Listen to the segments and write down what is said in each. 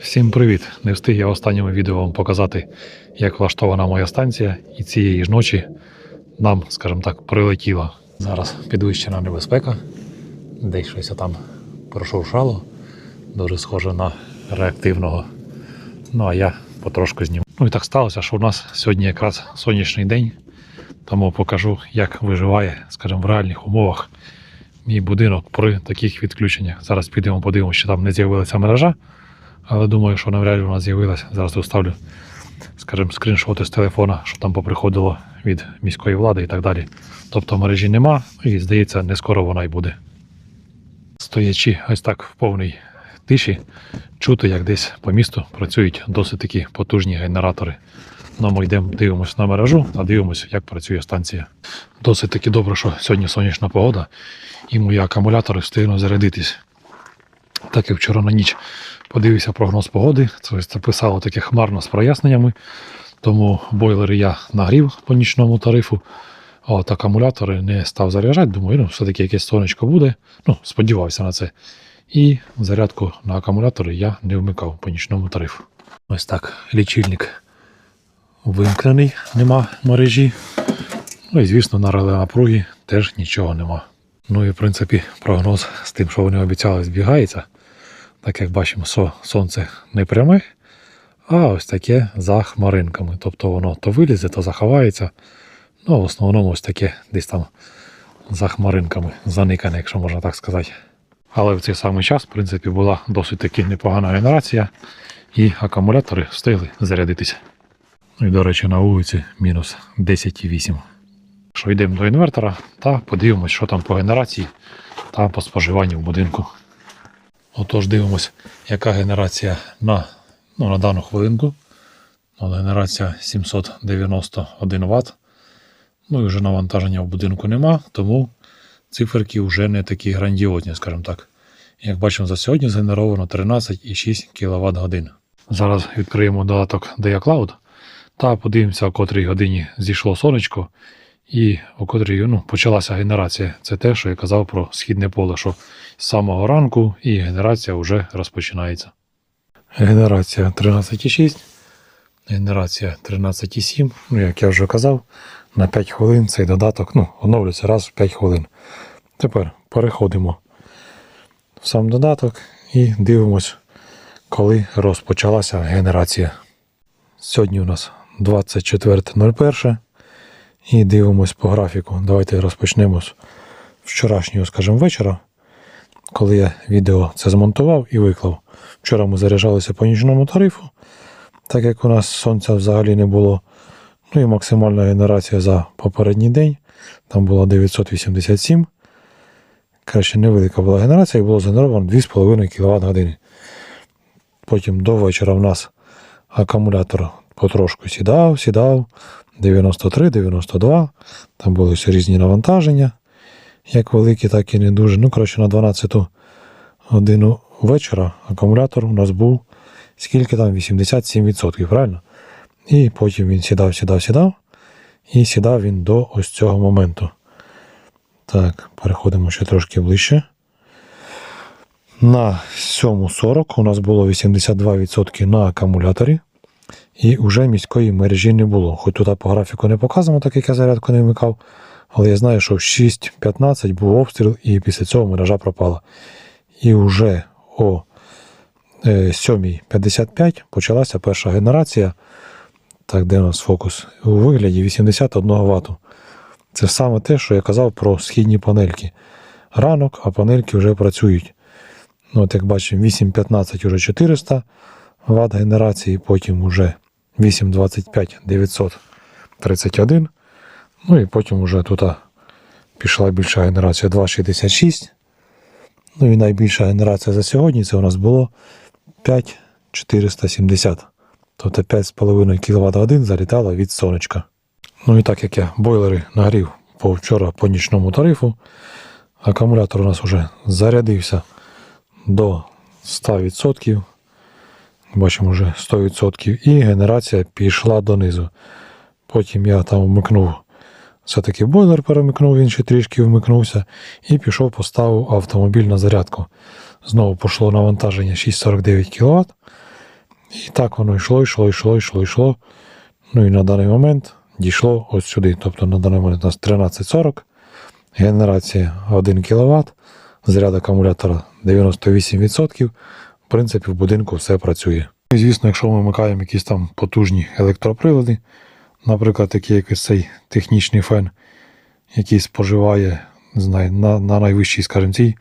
Всім привіт! Не встиг я в останньому відео вам показати, як влаштована моя станція, і цієї ж ночі нам, скажімо так, прилетіло. Зараз підвищена небезпека, десь щось там прошуршало, дуже схоже на реактивного. Ну а я потрошку зніму. Ну і так сталося, що у нас сьогодні якраз сонячний день, тому покажу, як виживає, скажімо, в реальних умовах мій будинок при таких відключеннях. Зараз підемо подивимося, що там не з'явилася мережа. Але думаю, що навряд вона з'явилася. Зараз тут ставлю, скажімо, скріншоти з телефона, що там поприходило від міської влади і так далі. Тобто мережі нема, і здається, не скоро вона й буде. Стоячи ось так в повній тиші, чути, як десь по місту працюють досить такі потужні генератори. Ну, ми йдемо, дивимося на мережу, а дивимося, як працює станція. Досить таки добре, що сьогодні сонячна погода, і мої акумулятори встигнуть зарядитись. Так і вчора на ніч подивився прогноз погоди. Це писало таке хмарно з проясненнями. Тому бойлери я нагрів по нічному тарифу. А акумулятори не став заряджати. Думаю, ну, все-таки якесь сонечко буде. Ну, сподівався на це. І зарядку на акумулятори я не вмикав по нічному тарифу. Ось так, лічильник вимкнений, нема мережі. Ну і звісно, на реле напруги теж нічого нема. Ну і в принципі прогноз з тим, що вони обіцяли, збігається. Так як бачимо, сонце не пряме, а ось таке за хмаринками. Тобто воно то вилізе, то заховається. Ну, в основному ось таке десь там за хмаринками, заникане, якщо можна так сказати. Але в цей самий час, в принципі, була досить таки непогана генерація, і акумулятори встигли зарядитися. Ну і, до речі, на вулиці мінус 10,8. Що йдемо до інвертора та подивимось, що там по генерації та по споживанню в будинку. Отож, дивимось, яка генерація на, ну, на дану хвилинку. Ну, Генерація 791 Вт. Ну і вже навантаження в будинку нема, тому циферки вже не такі грандіозні, скажімо так. Як бачимо, за сьогодні згенеровано 13,6 кВт годин. Зараз відкриємо додаток DiaCloud та подивимося, о котрій годині зійшло сонечко і о котрій ну, почалася генерація. Це те, що я казав про східне поле, що з самого ранку і генерація вже розпочинається. Генерація 13,6, генерація 13,7. Ну, як я вже казав, на 5 хвилин цей додаток ну, оновлюється раз в 5 хвилин. Тепер переходимо в сам додаток і дивимось, коли розпочалася генерація. Сьогодні у нас 24.01. І дивимось по графіку. Давайте розпочнемо з вчорашнього, скажімо, вечора, коли я відео це змонтував і виклав. Вчора ми заряджалися по нічному тарифу, так як у нас сонця взагалі не було. Ну і максимальна генерація за попередній день. Там було 987. Краще невелика була генерація і було згенеровано 2,5 кВт години. Потім до вечора в нас акумулятор потрошку сідав, сідав. 93, 92. Там були все різні навантаження, як великі, так і не дуже. Ну, коротше, на 12 годину вечора акумулятор у нас був скільки там? 87%, правильно? І потім він сідав, сідав, сідав. І сідав він до ось цього моменту. Так, переходимо ще трошки ближче. На 7.40 у нас було 82% на акумуляторі. І вже міської мережі не було. Хоч тут по графіку не показано, так як я зарядку не вмикав. Але я знаю, що в 6.15 був обстріл, і після цього мережа пропала. І вже о е, 7.55 почалася перша генерація. Так, де у нас фокус? У вигляді 81 Вт. Це саме те, що я казав про східні панельки. Ранок, а панельки вже працюють. Ну, от як бачимо, 8.15 вже 400 Вт генерації, потім вже 825 931. Ну і потім вже тут пішла більша генерація 2,66. Ну і найбільша генерація за сьогодні це у нас було 5,470. Тобто 5,5 кВт годин залітало від сонечка. Ну і так як я бойлери нагрів по вчора по нічному тарифу, акумулятор у нас вже зарядився до 100%. Бачимо вже 100% і генерація пішла донизу. Потім я там вмикнув, все-таки бойлер перемикнув, він ще трішки вмикнувся, і пішов, поставив автомобіль на зарядку. Знову пішло навантаження 6,49 кВт. І так воно йшло, йшло, йшло, йшло, йшло. Ну і на даний момент дійшло ось сюди. Тобто на даний момент у нас 1340, генерація 1 кВт, заряд акумулятора 98%. Принципі, в будинку все працює. І, звісно, якщо ми вмикаємо якісь там потужні електроприлади, наприклад, такий якийсь цей технічний фен, який споживає не знаю, на, на найвищій, скажімо, цій,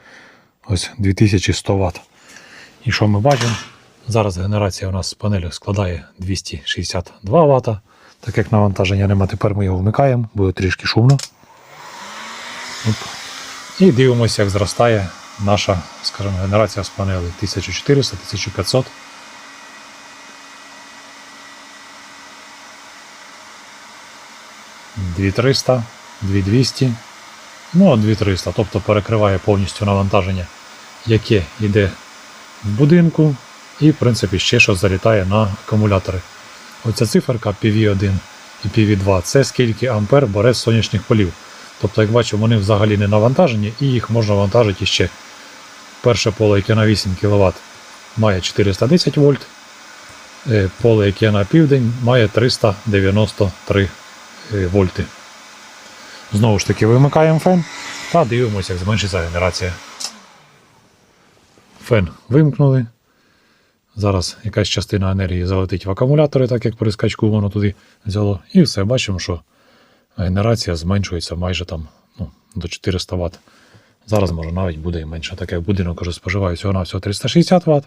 ось 2100 Вт. І що ми бачимо? Зараз генерація у нас з панелі складає 262 Вт. Так як навантаження нема, тепер ми його вмикаємо, буде трішки шумно. І дивимося, як зростає наша, скажімо, генерація з панелі 1400, 1500. Дві 300, 2200, ну а 2300, тобто перекриває повністю навантаження, яке йде в будинку, і в принципі ще щось залітає на акумулятори. Оця циферка PV1 і PV2 це скільки ампер бере з сонячних полів. Тобто, як бачимо, вони взагалі не навантажені і їх можна вантажити ще. Перше поле, яке на 8 кВт, має 410 вольт. Е, Поле, яке на південь, має 393 е, вольти. Знову ж таки, вимикаємо фен та дивимося, як зменшиться генерація. Фен вимкнули. Зараз якась частина енергії залетить в акумулятори, так як при скачку воно туди взяло. І все, бачимо, що генерація зменшується майже там ну, до 400 Вт. Зараз може навіть буде менше. Так як будинок уже споживає всього на всього 360 Вт.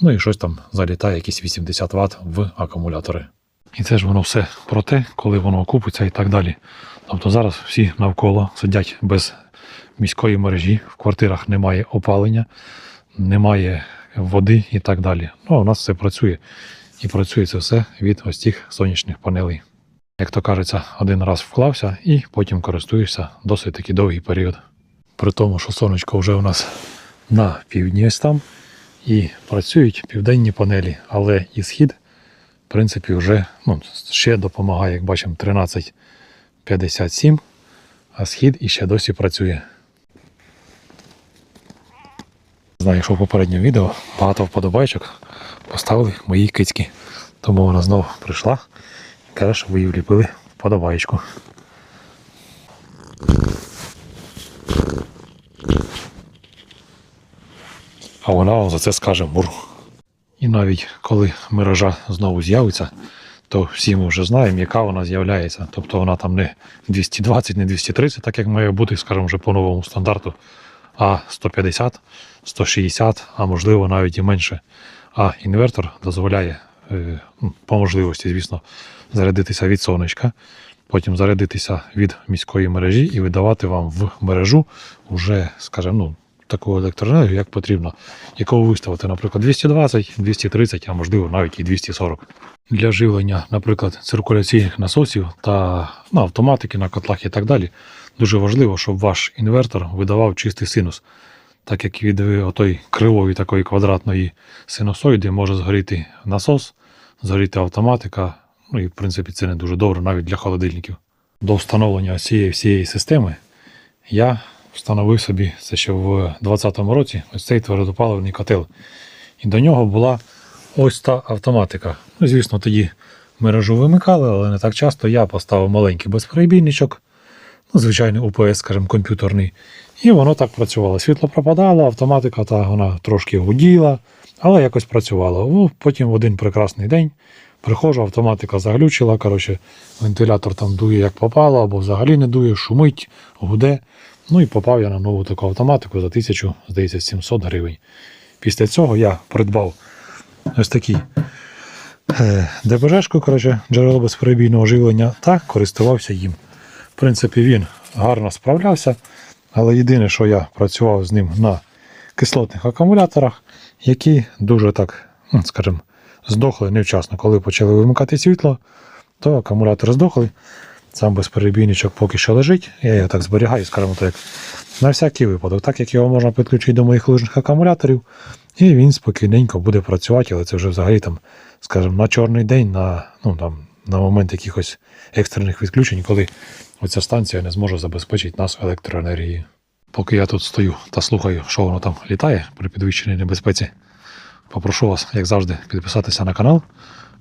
Ну і щось там залітає, якісь 80 Вт в акумулятори. І це ж воно все про те, коли воно окупиться і так далі. Тобто зараз всі навколо сидять без міської мережі, в квартирах немає опалення, немає води і так далі. Ну, а у нас все працює. І працює це все від ось цих сонячних панелей. Як то кажеться, один раз вклався і потім користуєшся досить таки довгий період. При тому, що сонечко вже у нас на півдні ось там, і працюють південні панелі, але і схід, в принципі, вже ну, ще допомагає, як бачимо, 13.57, а схід іще досі працює. Знаю, що в попередньому відео багато вподобайчик поставили мої кицьки. Тому вона знову прийшла і каже, що ви їй вліпили вподобайку. А вона вам за це скаже мур. І навіть коли мережа знову з'явиться, то всі ми вже знаємо, яка вона з'являється. Тобто вона там не 220, не 230, так як має бути, скажімо, вже по новому стандарту, а 150, 160, а можливо навіть і менше. А інвертор дозволяє е, ну, по можливості, звісно, зарядитися від сонечка, потім зарядитися від міської мережі і видавати вам в мережу вже, скажімо, ну, таку електроенергію, як потрібно, яку ви виставите, наприклад, 220, 230, а можливо навіть і 240. Для живлення, наприклад, циркуляційних насосів та ну, автоматики на котлах і так далі, дуже важливо, щоб ваш інвертор видавав чистий синус. Так як від отої кривої такої квадратної синусоїди може згоріти насос, згоріти автоматика. Ну і в принципі це не дуже добре навіть для холодильників. До встановлення цієї всієї системи я встановив собі це ще в 2020 році ось цей твердопаливний котел. І до нього була ось та автоматика. Ну, звісно, тоді мережу вимикали, але не так часто. Я поставив маленький безперебійничок, ну, звичайний УПС, скажімо, комп'ютерний. І воно так працювало. Світло пропадало, автоматика та вона трошки гуділа, але якось працювало. Ну, потім в один прекрасний день приходжу, автоматика заглючила. Коротше, вентилятор там дує як попало, або взагалі не дує, шумить, гуде. Ну і попав я на нову таку автоматику за 1000, здається, 700 гривень. Після цього я придбав ось такий е, ДБЖшку, коротше, джерело безперебійного живлення, та користувався їм. В принципі, він гарно справлявся, але єдине, що я працював з ним на кислотних акумуляторах, які дуже так, ну, скажімо, здохли невчасно. Коли почали вимикати світло, то акумулятори здохли. Сам безперебійничок поки що лежить. Я його так зберігаю, скажімо так, на всякий випадок, так як його можна підключити до моїх лижних акумуляторів, і він спокійненько буде працювати, але це вже взагалі там, скажімо, на чорний день, на, ну, там, на момент якихось екстрених відключень, коли оця станція не зможе забезпечити нас електроенергією. Поки я тут стою та слухаю, що воно там літає при підвищеній небезпеці, Попрошу вас, як завжди, підписатися на канал,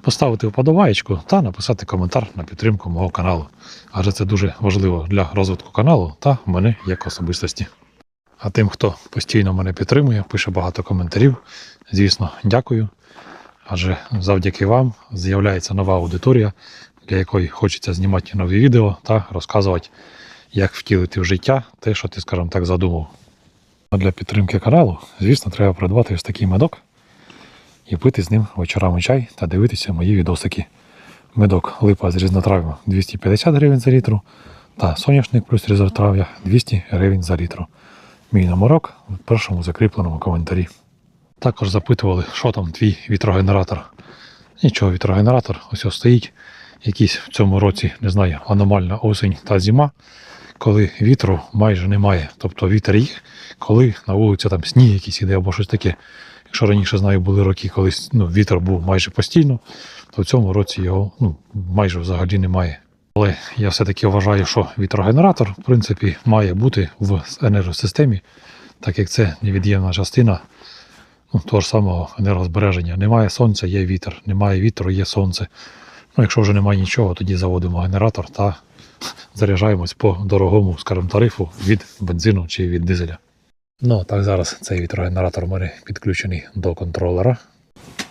поставити вподобаєчку та написати коментар на підтримку мого каналу. Адже це дуже важливо для розвитку каналу та мене як особистості. А тим, хто постійно мене підтримує, пише багато коментарів, звісно, дякую. Адже завдяки вам з'являється нова аудиторія, для якої хочеться знімати нові відео та розказувати, як втілити в життя те, що ти, скажімо так, задумав. А для підтримки каналу, звісно, треба придбати ось такий медок і пити з ним вечорами чай та дивитися мої відосики. Медок липа з різнотрав'я 250 гривень за літру та соняшник плюс різнотрав'я 200 гривень за літру. Мій номерок в першому закріпленому коментарі. Також запитували, що там твій вітрогенератор. Нічого, вітрогенератор ось стоїть. Якийсь в цьому році, не знаю, аномальна осінь та зима, коли вітру майже немає. Тобто вітер є, коли на вулиці там сніг якийсь іде або щось таке. Якщо раніше знаю, були роки, коли ну, вітер був майже постійно, то в цьому році його ну, майже взагалі немає. Але я все-таки вважаю, що вітрогенератор, в принципі, має бути в енергосистемі, так як це невід'ємна частина ну, того ж самого енергозбереження. Немає сонця, є вітер, немає вітру, є сонце. Ну, якщо вже немає нічого, тоді заводимо генератор та заряджаємось по дорогому, скажімо, тарифу від бензину чи від дизеля. Ну, так зараз цей вітрогенератор у мене підключений до контролера.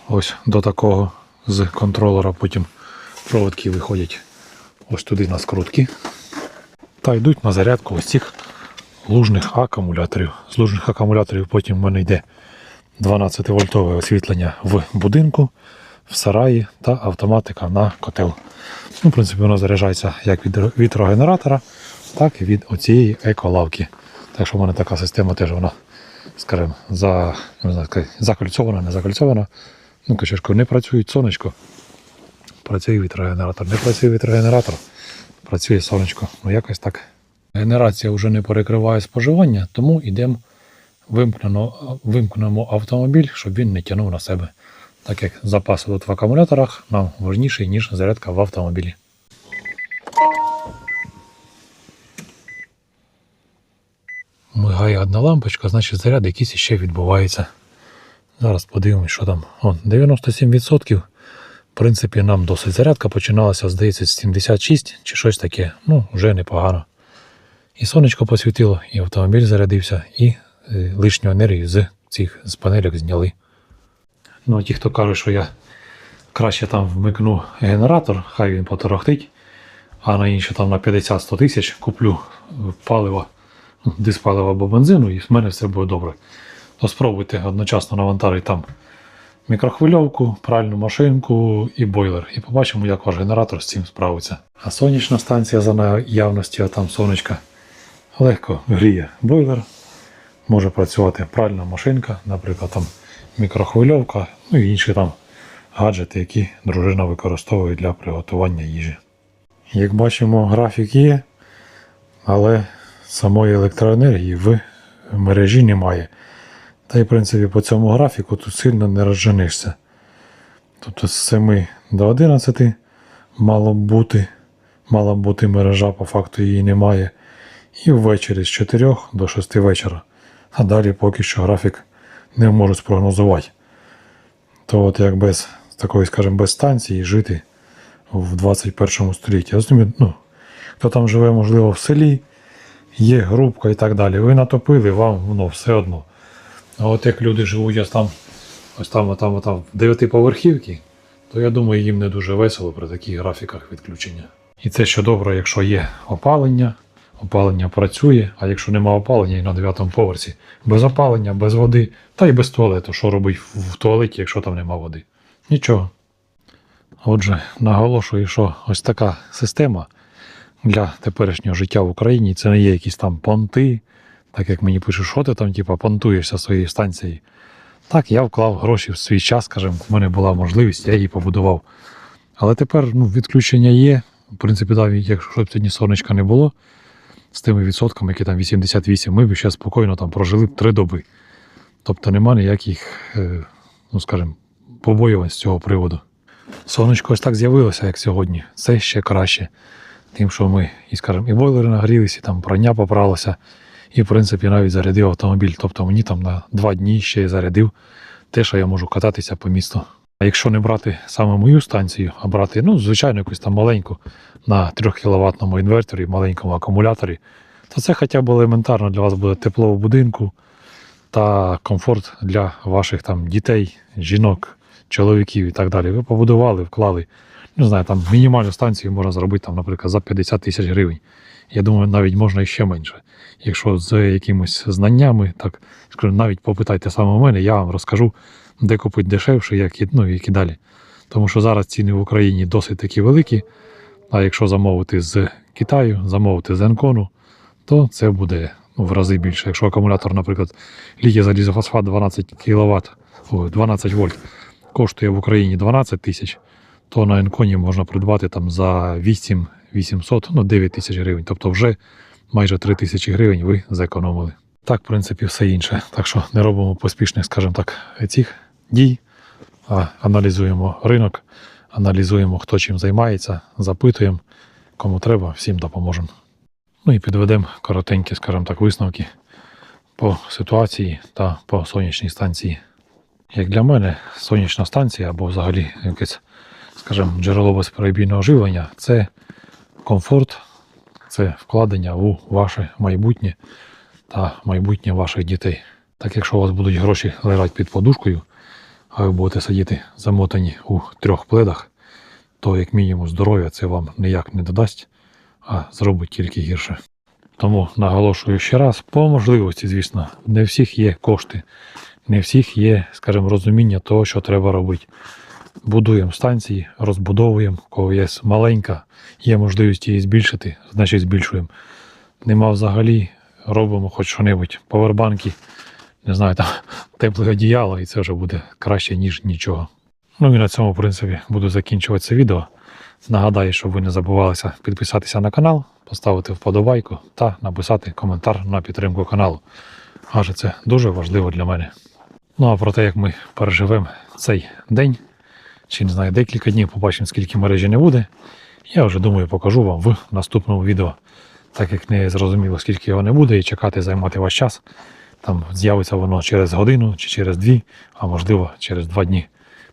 Ось до такого з контролера потім проводки виходять ось туди на скрутки. Та йдуть на зарядку ось цих лужних акумуляторів. З лужних акумуляторів потім в мене йде 12 вольтове освітлення в будинку, в сараї та автоматика на котел. Ну, в принципі, воно заряджається як від вітрогенератора, так і від оцієї еколавки. Так що в мене така система теж вона, скажімо, за, не знаю, закольцована, не закольцована. Ну, качешко, не працює сонечко. Працює вітрогенератор, не працює вітрогенератор, працює сонечко. Ну, якось так. Генерація вже не перекриває споживання, тому йдемо вимкнемо автомобіль, щоб він не тягнув на себе. Так як запас тут в акумуляторах нам важніший, ніж зарядка в автомобілі. Мигає одна лампочка, значить заряд якийсь ще відбувається. Зараз подивимось, що там. О, 97%. В принципі, нам досить зарядка починалася, здається, з 76 чи щось таке. Ну, вже непогано. І сонечко посвітило, і автомобіль зарядився, і е, лишню енергію з цих з панельок зняли. Ну, а ті, хто каже, що я краще там вмикну генератор, хай він поторохтить, а на інше там на 50-100 тисяч куплю паливо, диспаливо або бензину, і в мене все буде добре. То спробуйте одночасно навантарити там мікрохвильовку, пральну машинку і бойлер. І побачимо, як ваш генератор з цим справиться. А сонячна станція за наявності, а там сонечка легко гріє бойлер. Може працювати пральна машинка, наприклад, там мікрохвильовка, ну і інші там гаджети, які дружина використовує для приготування їжі. Як бачимо, графік є, але самої електроенергії в мережі немає. Та й, в принципі, по цьому графіку тут сильно не розженишся. Тобто з 7 до 11 мало бути, мала бути мережа, по факту її немає. І ввечері з 4 до 6 вечора. А далі поки що графік не можу спрогнозувати. То от як без такої, скажімо, без станції жити в 21 столітті. Розумію, ну, хто там живе, можливо, в селі, є групка і так далі. Ви натопили, вам воно все одно. А от як люди живуть ось там, ось там, ось там, ось там в то я думаю, їм не дуже весело при таких графіках відключення. І це ще добре, якщо є опалення, опалення працює, а якщо нема опалення і на дев'ятому поверсі, без опалення, без води, та й без туалету. Що робить в туалеті, якщо там нема води? Нічого. Отже, наголошую, що ось така система для теперішнього життя в Україні це не є якісь там понти, так як мені пишуть, що ти там, типа, понтуєшся своєю станцією. Так, я вклав гроші в свій час, скажімо, в мене була можливість, я її побудував. Але тепер ну, відключення є. В принципі, навіть якщо б сьогодні сонечка не було, з тими відсотками, які там 88, ми б ще спокійно там прожили б три доби. Тобто нема ніяких, е, ну скажімо, побоювань з цього приводу. Сонечко ось так з'явилося, як сьогодні. Це ще краще. Тим, що ми, і, скажімо, і бойлери нагрілися, і там прання попралося, і, в принципі, навіть зарядив автомобіль. Тобто мені там на два дні ще зарядив те, що я можу кататися по місту. А якщо не брати саме мою станцію, а брати, ну, звичайно, якусь там маленьку на 3 кВт інверторі, маленькому акумуляторі, то це хоча б елементарно для вас буде тепло в будинку та комфорт для ваших там дітей, жінок, чоловіків і так далі. Ви побудували, вклали. Не знаю, там мінімальну станцію можна зробити, там, наприклад, за 50 тисяч гривень. Я думаю, навіть можна і ще менше. Якщо з якимись знаннями, так скажу, навіть попитайте саме у мене, я вам розкажу, де купити дешевше, як і, ну, як і далі. Тому що зараз ціни в Україні досить такі великі. А якщо замовити з Китаю, замовити з Енкону, то це буде ну, в рази більше. Якщо акумулятор, наприклад, літій залізофосфат 12 кВт, 12 вольт коштує в Україні 12 тисяч, то на Енконі можна придбати там за 8 800, ну 9 тисяч гривень. Тобто вже майже 3 тисячі гривень ви зекономили. Так, в принципі, все інше. Так що не робимо поспішних, скажімо так, цих дій, а аналізуємо ринок, аналізуємо, хто чим займається, запитуємо, кому треба, всім допоможемо. Ну і підведемо коротенькі, скажімо так, висновки по ситуації та по сонячній станції. Як для мене, сонячна станція або взагалі якесь, скажімо, джерело безперебійного живлення це комфорт, це вкладення у ваше майбутнє та майбутнє ваших дітей. Так якщо у вас будуть гроші лежати під подушкою, а ви будете сидіти замотані у трьох пледах, то як мінімум здоров'я це вам ніяк не додасть, а зробить тільки гірше. Тому наголошую ще раз, по можливості, звісно, не всіх є кошти, не всіх є, скажімо, розуміння того, що треба робити. Будуємо станції, розбудовуємо, у кого є маленька, є можливість її збільшити, значить збільшуємо. Нема взагалі, робимо хоч що-небудь. Повербанки, не знаю, там тепле одіяло, і це вже буде краще, ніж нічого. Ну і на цьому, в принципі, буду закінчувати це відео. Нагадаю, щоб ви не забувалися підписатися на канал, поставити вподобайку та написати коментар на підтримку каналу. Адже це дуже важливо для мене. Ну а про те, як ми переживемо цей день, чи не знаю, декілька днів побачимо, скільки мережі не буде. Я вже думаю, покажу вам в наступному відео. Так як не зрозуміло, скільки його не буде, і чекати займати ваш час. Там з'явиться воно через годину чи через дві, а можливо через два дні.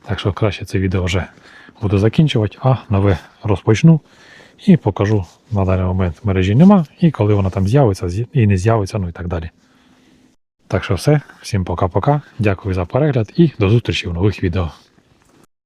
Так що краще це відео вже буду закінчувати, а нове розпочну і покажу на даний момент мережі нема, і коли вона там з'явиться і не з'явиться, ну і так далі. Так що все, всім пока-пока. Дякую за перегляд і до зустрічі в нових відео.